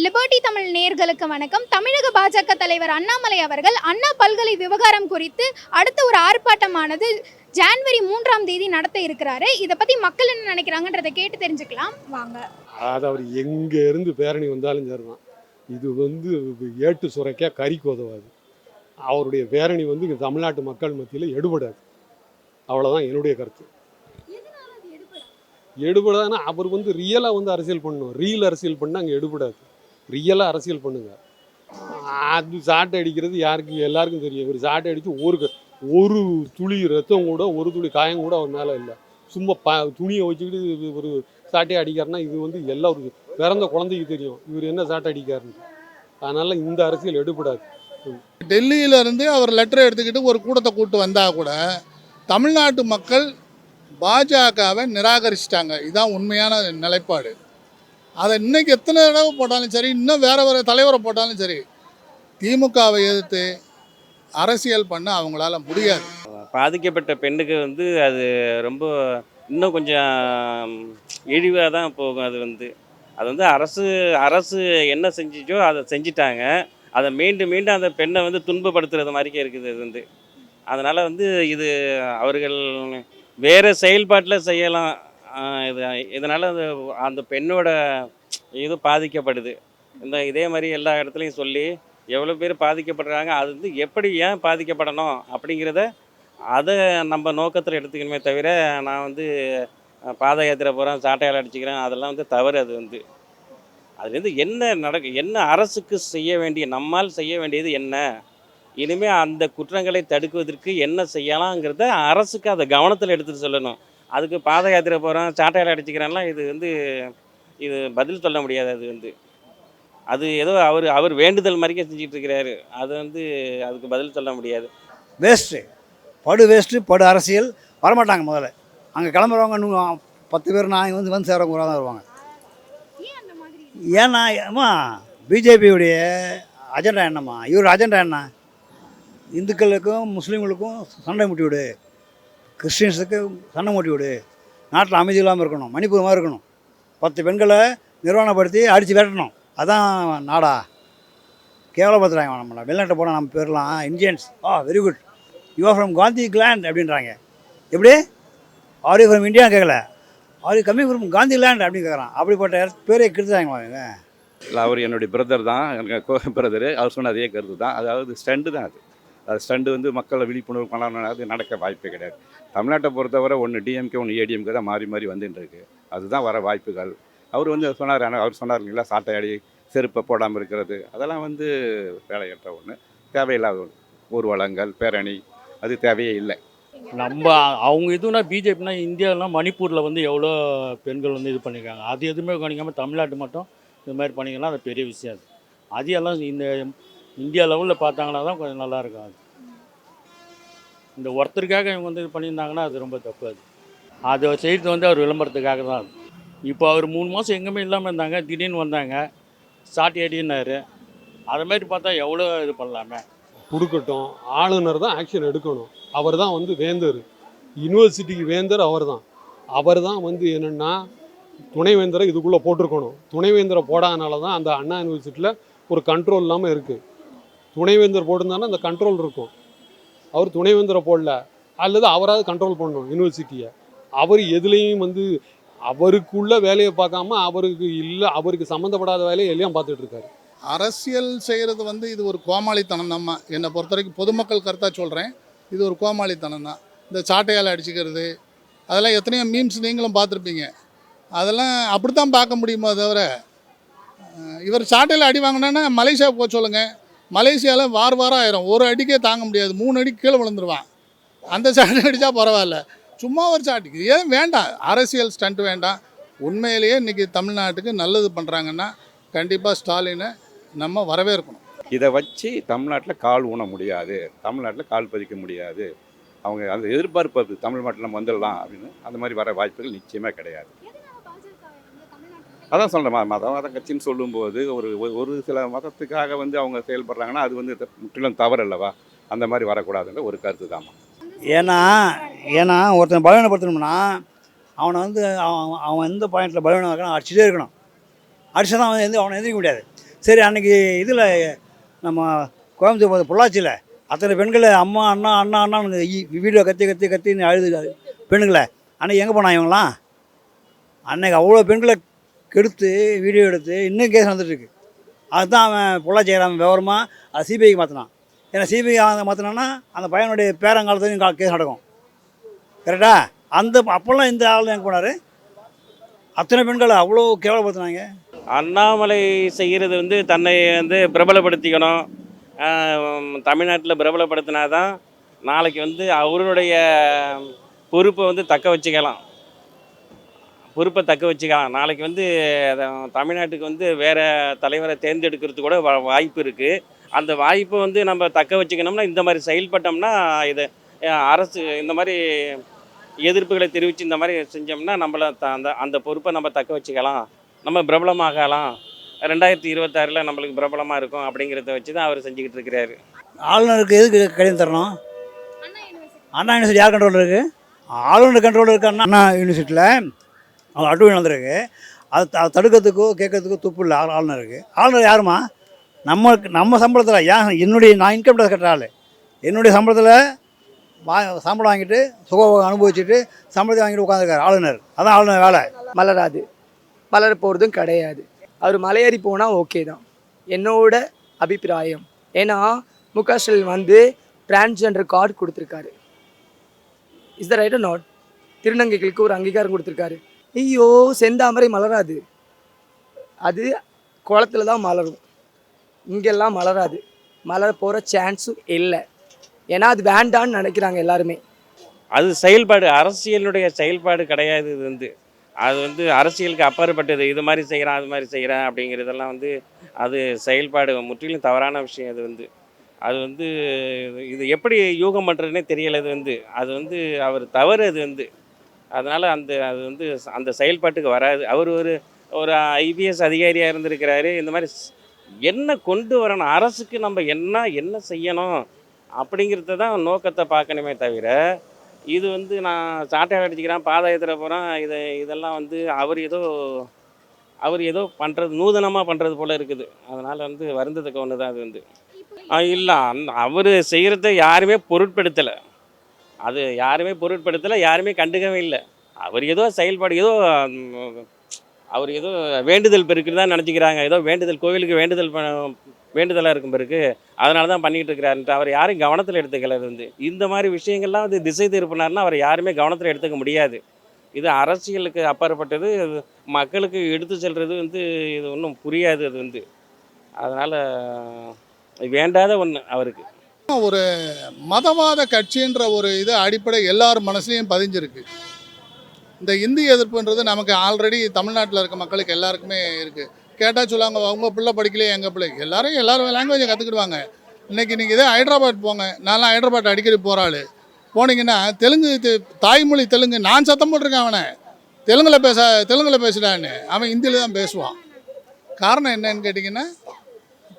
Liberty Tamil நேயர்களுக்கு வணக்கம். தமிழக பாஜக தலைவர் அண்ணாமலை அவர்கள் அண்ணா பல்கலை விவகாரம் குறித்து அடுத்த ஒரு ஆர்ப்பாட்டமானது ஜான்வரி மூன்றாம் தேதி நடத்த இருக்கிறாரு. இதை பத்தி மக்கள் என்ன நினைக்கிறாங்கன்றதை கேட்டு தெரிஞ்சுக்கலாம். வாங்க. அதாவது அவர் எங்கே இருந்து பேரணி வந்தாலும் சரிதான். இது வந்து ஏட்டு சுரைக்கா கறிக்கு உதவாது அவருடைய பேரணி வந்து இங்க தமிழ்நாட்டு மக்கள் மத்தியில் எடுபடாது. அவ்வளோதான் என்னுடைய கருத்து. எடுபடாதுன்னா அவர் வந்து ரியலாக வந்து அரசியல் பண்ணணும். ரீல் அரசியல் பண்ணால் அங்கே எடுபடாது. ரியலாக அரசியல் பண்ணுங்க. அது சாட்டை அடிக்கிறது யாருக்கு எல்லாருக்கும் தெரியும். இவர் சாட்டை அடித்து ஒரு ஒரு துளி ரத்தம் கூட ஒரு துளி காயம் கூட அவர் மேலே இல்லை. சும்மா ப துணியை வச்சுக்கிட்டு ஒரு சாட்டையை அடிக்காருன்னா இது வந்து எல்லாருக்கும் பிறந்த குழந்தைக்கு தெரியும். இவர் என்ன சாட்டை அடிக்காருன்னு அதனால் இந்த அரசியல் எடுபடாது. டெல்லியிலேருந்து அவர் லெட்டர் எடுத்துக்கிட்டு ஒரு கூட்டத்தை கூட்டு வந்தால் கூட தமிழ்நாட்டு மக்கள் பாஜகவை நிராகரிச்சிட்டாங்க. இதுதான் உண்மையான நிலைப்பாடு. அதை இன்னைக்கு எத்தனை தடவை போட்டாலும் சரி இன்னும் வேற வேறு தலைவரை போட்டாலும் சரி திமுகவை எதிர்த்து அரசியல் பண்ண அவங்களால முடியாது. பாதிக்கப்பட்ட பெண்ணுக்கு வந்து அது ரொம்ப இன்னும் கொஞ்சம் இழிவாக தான் போகும் அது வந்து. அது வந்து அரசு அரசு என்ன செஞ்சிச்சோ அதை செஞ்சிட்டாங்க. அதை மீண்டும் மீண்டும் அந்த பெண்ணை வந்து துன்பப்படுத்துறது மாதிரிக்கே இருக்குது இது வந்து. அதனால் வந்து இது அவர்கள் வேறு செயல்பாட்டில் செய்யலாம். இது இதனால் அது அந்த பெண்ணோட இது பாதிக்கப்படுது. இந்த இதே மாதிரி எல்லா இடத்துலையும் சொல்லி எவ்வளோ பேர் பாதிக்கப்படுறாங்க அது வந்து எப்படி ஏன் பாதிக்கப்படணும் அப்படிங்கிறத அதை நம்ம நோக்கத்தில் எடுத்துக்கணுமே தவிர நான் வந்து பாத யாத்திரை போகிறேன் சாட்டையால் அடிச்சுக்கிறேன் அதெல்லாம் வந்து தவறு அது வந்து. அதுலேருந்து என்ன நடக்கு என்ன அரசுக்கு செய்ய வேண்டிய நம்மால் செய்ய வேண்டியது என்ன? இனிமேல் அந்த குற்றங்களை தடுக்குவதற்கு என்ன செய்யலாங்கிறத அரசுக்கு அதை கவனத்தில் எடுத்துகிட்டு சொல்லணும். அதுக்கு பாத யாத்திரை போகிறேன் சாட்டையால் அடிச்சுக்கிறேன்லாம் இது வந்து இது பதில் சொல்ல முடியாது அது வந்து. அது ஏதோ அவர் அவர் வேண்டுதல் மாதிரிக்கே செஞ்சுட்டு இருக்கிறாரு அது வந்து அதுக்கு பதில் சொல்ல முடியாது. வேஸ்ட்டு. படு வேஸ்ட்டு படு அரசியல். வரமாட்டாங்க முதல்ல. அங்கே கிளம்புறவங்க இன்னும் பத்து பேர் நான் வந்து வந்து சேரவங்க தான் வருவாங்க. ஏன் அந்த மாதிரி ஏன்னா அம்மா பிஜேபியுடைய அஜெண்டா என்னம்மா? இவர் அஜெண்டா என்ன? இந்துக்களுக்கும் முஸ்லீம்களுக்கும் சண்டை மூட்டி விடு. கிறிஸ்டின்ஸுக்கு சண்டை மூட்டி விடு. நாட்டில் அமைதி இல்லாமல் இருக்கணும் மணிப்பூரமாக இருக்கணும். பத்து பெண்களை நிர்வாணப்படுத்தி அடித்து விரட்டணும். அதான் நாடா. கேவலப்படுத்துகிறாங்க நம்மளை. வெளிநாட்டை போனால் நம்ம பேர்லாம் Indians. Ah very good you are from Gandhi land அப்படின்றாங்க. எப்படி? ஆர் யூ ஃப்ரம் இந்தியா கேட்கல are you coming from Gandhi land அப்படின்னு கேட்குறான் அப்படிப்பட்ட பேரே கெடுத்தாங்க அவங்க இல்லை அவர் என்னுடைய பிரதர் தான். எனக்கு கோ பிரதரு அவர் சொன்ன அதே கருத்து தான் அதாவது ஸ்டண்டு தான் அது. ஸ்டண்டு வந்து மக்களை விழிப்புணர்வு பண்ணலாம் அது நடக்க வாய்ப்பே கிடையாது. தமிழ்நாட்டை பொறுத்தவரை ஒன்று டிஎம்கே ஒன்று ஏடிஎம்கே தான் மாறி மாறி வந்துட்டு இருக்கு அதுதான் வர வாய்ப்புகள். அவர் வந்து சொன்னார் ஆனால் அவர் சொன்னார் இல்லைங்களா சாட்டையாடி செருப்பை போடாமல் இருக்கிறது. அதெல்லாம் வந்து வேலையற்ற ஒன்று தேவையில்லாத ஒன்று ஊர்வலங்கள் பேரணி அது தேவையே இல்லை. நம்ம அவங்க இதுனா பிஜேபினா இந்தியாலாம் மணிப்பூரில் வந்து எவ்வளோ பெண்கள் வந்து இது பண்ணியிருக்காங்க அது எதுவுமே கவனிக்காமல் தமிழ்நாட்டு மட்டும் இது மாதிரி பண்ணிக்கலாம் அது பெரிய விஷயம். அது அது எல்லாம் இந்த இந்தியா லெவலில் பார்த்தாங்கன்னா தான் கொஞ்சம் நல்லாயிருக்கும் அது. இந்த ஒருத்தருக்காக இவங்க வந்து இது பண்ணியிருந்தாங்கன்னா அது ரொம்ப தப்பு அது. அதை செய்கிறது வந்து அவர் விளம்பரத்துக்காக தான் அது. இப்போ அவர் மூணு மாதம் எங்கேயுமே இல்லாமல் இருந்தாங்க திடீர்னு வந்தாங்க சாட்டி அடினாரு. அதை மாதிரி பார்த்தா எவ்வளோ இது பண்ணலாமே? கொடுக்கட்டும் ஆளுநர் தான் ஆக்ஷன் எடுக்கணும். அவர் தான் வந்து வேந்தர். யூனிவர்சிட்டிக்கு வேந்தர் அவர் தான். அவர் தான் வந்து என்னென்னா துணைவேந்தரை இதுக்குள்ளே போட்டிருக்கணும். துணைவேந்தரை போடாதனால தான் அந்த அண்ணா யூனிவர்சிட்டியில் ஒரு கண்ட்ரோல் இல்லாமல் இருக்குது துணைவேந்தர் போட்டிருந்தாங்கன்னா அந்த கண்ட்ரோல் இருக்கும். அவர் துணைவேந்தரை போடல. அல்லது அவராவது கண்ட்ரோல் பண்ணணும் யூனிவர்சிட்டியை அவர் எதுலேயும் வந்து அவருக்குள்ள வேலையை பார்க்காம அவருக்கு இல்லை அவருக்கு சம்மந்தப்படாத வேலையை எல்லாம் பார்த்துட்டு இருக்காரு. அரசியல் செய்கிறது வந்து இது ஒரு கோமாளித்தனம் நம்ம. என்னை பொறுத்த வரைக்கும் பொதுமக்கள் கருத்தாக சொல்கிறேன் இது ஒரு கோமாளித்தனம் தான். இந்த சாட்டையால் அடிச்சுக்கிறது அதெல்லாம் எத்தனையோ மீம்ஸ் நீங்களும் பார்த்துருப்பீங்க. அதெல்லாம் அப்படி தான் பார்க்க முடியுமோ தவிர இவர் சாட்டையில் அடி வாங்கினேன்னா மலேசியா போக சொல்லுங்கள் மலேசியாவில் வார வாரம் ஆயிரும். ஒரு அடிக்கே தாங்க முடியாது. மூணு அடிக்கு கீழே விழுந்துருவான். அந்த சாட்டு அடித்தா பரவாயில்ல. சும்மா ஒரு சாட்டுக்கு ஏன் வேண்டாம். அரசியல் ஸ்டண்ட் வேண்டாம். உண்மையிலேயே இன்றைக்கி தமிழ்நாட்டுக்கு நல்லது பண்ணுறாங்கன்னா கண்டிப்பாக ஸ்டாலினை நம்ம வரவேற்கணும். இதை வச்சு தமிழ்நாட்டில் கால் ஊன முடியாது. தமிழ்நாட்டில் கால் பதிக்க முடியாது. அவங்க அந்த எதிர்பார்ப்பு அது நம்ம வந்துடலாம் அப்படின்னு அந்த மாதிரி வர வாய்ப்புகள் நிச்சயமாக கிடையாது. அதான் சொல்கிறேன் மதம் கட்சின்னு சொல்லும்போது ஒரு ஒரு- ஒரு சில மதத்துக்காக வந்து அவங்க செயல்படுறாங்கன்னா அது வந்து முற்றிலும் தவறு அல்லவா அந்த மாதிரி வரக்கூடாதுன்ற ஒரு கருத்து தான் ஏன்னா ஏன்னா ஒருத்தன் பலவீனப்படுத்தணும்னா அவனை வந்து அவன் அவன் எந்த பாயிண்டில் பலவீனம் இருக்கானோ அடிச்சுட்டே இருக்கணும். அடிச்சு தான் அவன் எந்த அவனை எந்திரிக்க முடியாது. சரி அன்றைக்கி இதில் நம்ம கோயம்புத்தூர் பொள்ளாச்சியில் அத்தனை பெண்களை அம்மா அண்ணா அண்ணா அண்ணான்னு வீடியோ கத்தி கத்தி கத்தின்னு அழுது பெண்களை. அன்றைக்கி எங்கே போனான் இவங்களாம் அன்றைக்கி அவ்வளோ பெண்களை கெடுத்து வீடியோ எடுத்து இன்னும் கேஸ் வந்துட்டுருக்கு அதுதான் அவன் பொள்ளாச்சி செய்கிறான் விவரமாக அது சிபிஐக்கு மாற்றினான் ஏன்னா சிபிஐ மாற்றினான்னா அந்த பையனுடைய பேரங்காலத்துலையும் கா- கேஸ் நடக்கும். கரெக்டா அந்த அப்போல்லாம் இந்த ஆள் எங்கே போனார்? அத்தனை பெண்களை அவ்வளோ கேவலப்படுத்தினாங்க. அண்ணாமலை செய்கிறது வந்து தன்னை வந்து பிரபலப்படுத்திக்கணும். தமிழ்நாட்டில் பிரபலப்படுத்தினா தான் நாளைக்கு வந்து அவருடைய பொறுப்பை வந்து தக்க வச்சுக்கலாம். பொறுப்பை தக்க வச்சுக்கலாம் நாளைக்கு வந்து அத தமிழ்நாட்டுக்கு வந்து வேறு தலைவரை தேர்ந்தெடுக்கிறதுக்கு கூட வா- வாய்ப்பு இருக்குது அந்த வாய்ப்பை வந்து நம்ம தக்க வச்சுக்கணும்னா இந்த மாதிரி செயல்பட்டோம்னா இது அரசு இந்த மாதிரி எதிர்ப்புகளை தெரிவித்து இந்த மாதிரி செஞ்சோம்னா நம்மள த- அந்த அந்த பொறுப்பை நம்ம தக்க வச்சுக்கலாம். நம்ம பிரபலமாகலாம். ரெண்டாயிரத்தி இருபத்தாறில் நம்மளுக்கு பிரபலமாக இருக்கும் அப்படிங்கிறத வச்சு தான் அவர் செஞ்சுக்கிட்டு இருக்கிறாரு. ஆளுநருக்கு எதுக்கு கடிதம் தரணும்? அண்ணா யூனிவர்சிட்டி. அண்ணா யூனிவர்சிட்டி யார் கண்ட்ரோல் இருக்குது ஆளுநர் கண்ட்ரோல் இருக்கு அண்ணா. அண்ணா யூனிவர்சிட்டியில் அவர் அட்வொகேட் வந்திருக்கு. அது த- தடுக்கிறதுக்கோ கேட்கறதுக்கோ துப்பு இல்லை. ஆள் ஆளுநருக்கு ஆளுநர் யாருமா நம்ம நம்ம சம்பளத்தில். ஏன் என்னுடைய நான் இன்கம் டேக்ஸ் கட்டுற ஆள். என்னுடைய சம்பளத்தில் வா சம்பளம் வாங்கிட்டு சுகம் அனுபவிச்சுட்டு சம்பளத்தை வாங்கிட்டு உட்காந்துருக்காரு ஆளுநர். அதான் ஆளுநர் வேலை. மலராது. மலர போகிறதும் கிடையாது. அவர் மலையேறி போனால் ஓகே தான். என்னோட அபிப்பிராயம். ஏன்னா முக ஸ்டாலின் வந்து டிரான்ஸ்ஜெண்டர் கார்டு கொடுத்துருக்காரு. இஸ் த ரைட் நாட் திருநங்கைகளுக்கு ஒரு அங்கீகாரம் கொடுத்துருக்காரு. ஐயோ செந்தாமரை மலராது. அது குளத்துல தான் மலரும். இங்கெல்லாம் மலராது. மலர போகிற சான்ஸும் இல்லை. ஏன்னா அது வேண்டான்னு நினைக்கிறாங்க எல்லாருமே. அது செயல்பாடு அரசியலுடைய செயல்பாடு கிடையாது இது வந்து. அது வந்து அரசியலுக்கு அப்பாற்பட்டது. இது மாதிரி செய்கிறேன் அது மாதிரி செய்கிறேன் அப்படிங்கிறதெல்லாம் வந்து அது செயல்பாடு. முற்றிலும் தவறான விஷயம் அது வந்து. அது வந்து இது எப்படி யூகம் பண்ணுறதுனே தெரியலை இது வந்து. அது வந்து அவர் தவறு அது வந்து. அதனால் அந்த அது வந்து அந்த செயல்பாட்டுக்கு வராது. அவர் ஒரு ஒரு ஐபிஎஸ் அதிகாரியாக இருந்திருக்கிறாரு. இந்த மாதிரி என்ன கொண்டு வரணும்? அரசுக்கு நம்ம என்ன என்ன செய்யணும்? அப்படிங்கிறத தான் நோக்கத்தை பார்க்கணுமே தவிர இது வந்து நான் சாட்டையால் அடிச்சுக்கிறேன் பாத ஏற்றுற போகிறேன் இதை இதெல்லாம் வந்து அவர் ஏதோ அவர் ஏதோ பண்ணுறது நூதனமாக பண்ணுறது போல் இருக்குது. அதனால் வந்து வருந்ததுக்கு ஒன்று தான் அது வந்து. இல்லை அந் அவர் செய்கிறத யாருமே பொருட்படுத்தலை. அது யாருமே பொருட்படுத்தலை யாருமே கண்டுக்கவே இல்லை. அவர் ஏதோ செயல்பாடு ஏதோ அவர் ஏதோ வேண்டுதல் பெருக்குன்னு தான் நினச்சிக்கிறாங்க. ஏதோ வேண்டுதல் கோவிலுக்கு வேண்டுதல் வேண்டுதலாக இருக்கும் பிறகு அதனால தான் பண்ணிகிட்டு இருக்கிறாருன்ட்டு அவர் யாரும் கவனத்தில் எடுத்துக்கல இருந்து. வந்து இந்த மாதிரி விஷயங்கள்லாம் வந்து திசை திருப்பினார்னா அவர் யாருமே கவனத்தில் எடுத்துக்க முடியாது. இது அரசியலுக்கு அப்பாற்பட்டது இது மக்களுக்கு எடுத்து செல்வது வந்து இது ஒன்றும் புரியாது அது வந்து. அதனால் வேண்டாத ஒன்று அவருக்கு. ஒரு மதவாத கட்சின்ற ஒரு இது அடிப்படை எல்லார் மனசுலையும் பதிஞ்சிருக்கு. இந்த இந்தி எதிர்ப்புன்றது நமக்கு ஆல்ரெடி தமிழ்நாட்டில் இருக்க மக்களுக்கு எல்லாருக்குமே இருக்குது கேட்டால் சொல்லுவாங்க அவங்க பிள்ளை படிக்கலையே எங்கள் பிள்ளை? எல்லாரும் எல்லாரும் லாங்குவேஜை கற்றுக்கிடுவாங்க இன்றைக்கி நீங்கள் இதே ஹைதராபாத் போங்க நான்லாம் ஹைதராபாத் அடிக்கடி போகிறாள் போனீங்கன்னா தெலுங்கு தாய்மொழி தெலுங்கு நான் சத்தம் போட்டிருக்கேன் அவனை. தெலுங்கில் பேச தெலுங்கில் பேசுகிறான்னு அவன் ஹிந்தியில் தான் பேசுவான். காரணம் என்னன்னு கேட்டிங்கன்னா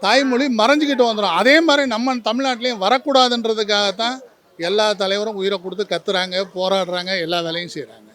தாய்மொழி மறைஞ்சிக்கிட்டு வந்துடும் அதே மாதிரி நம்ம தமிழ்நாட்டிலையும் வரக்கூடாதுன்றதுக்காகத்தான் எல்லா தலைவரும் உயிரை கொடுத்து கத்துறாங்க போராடுறாங்க எல்லா வேலையும் செய்கிறாங்க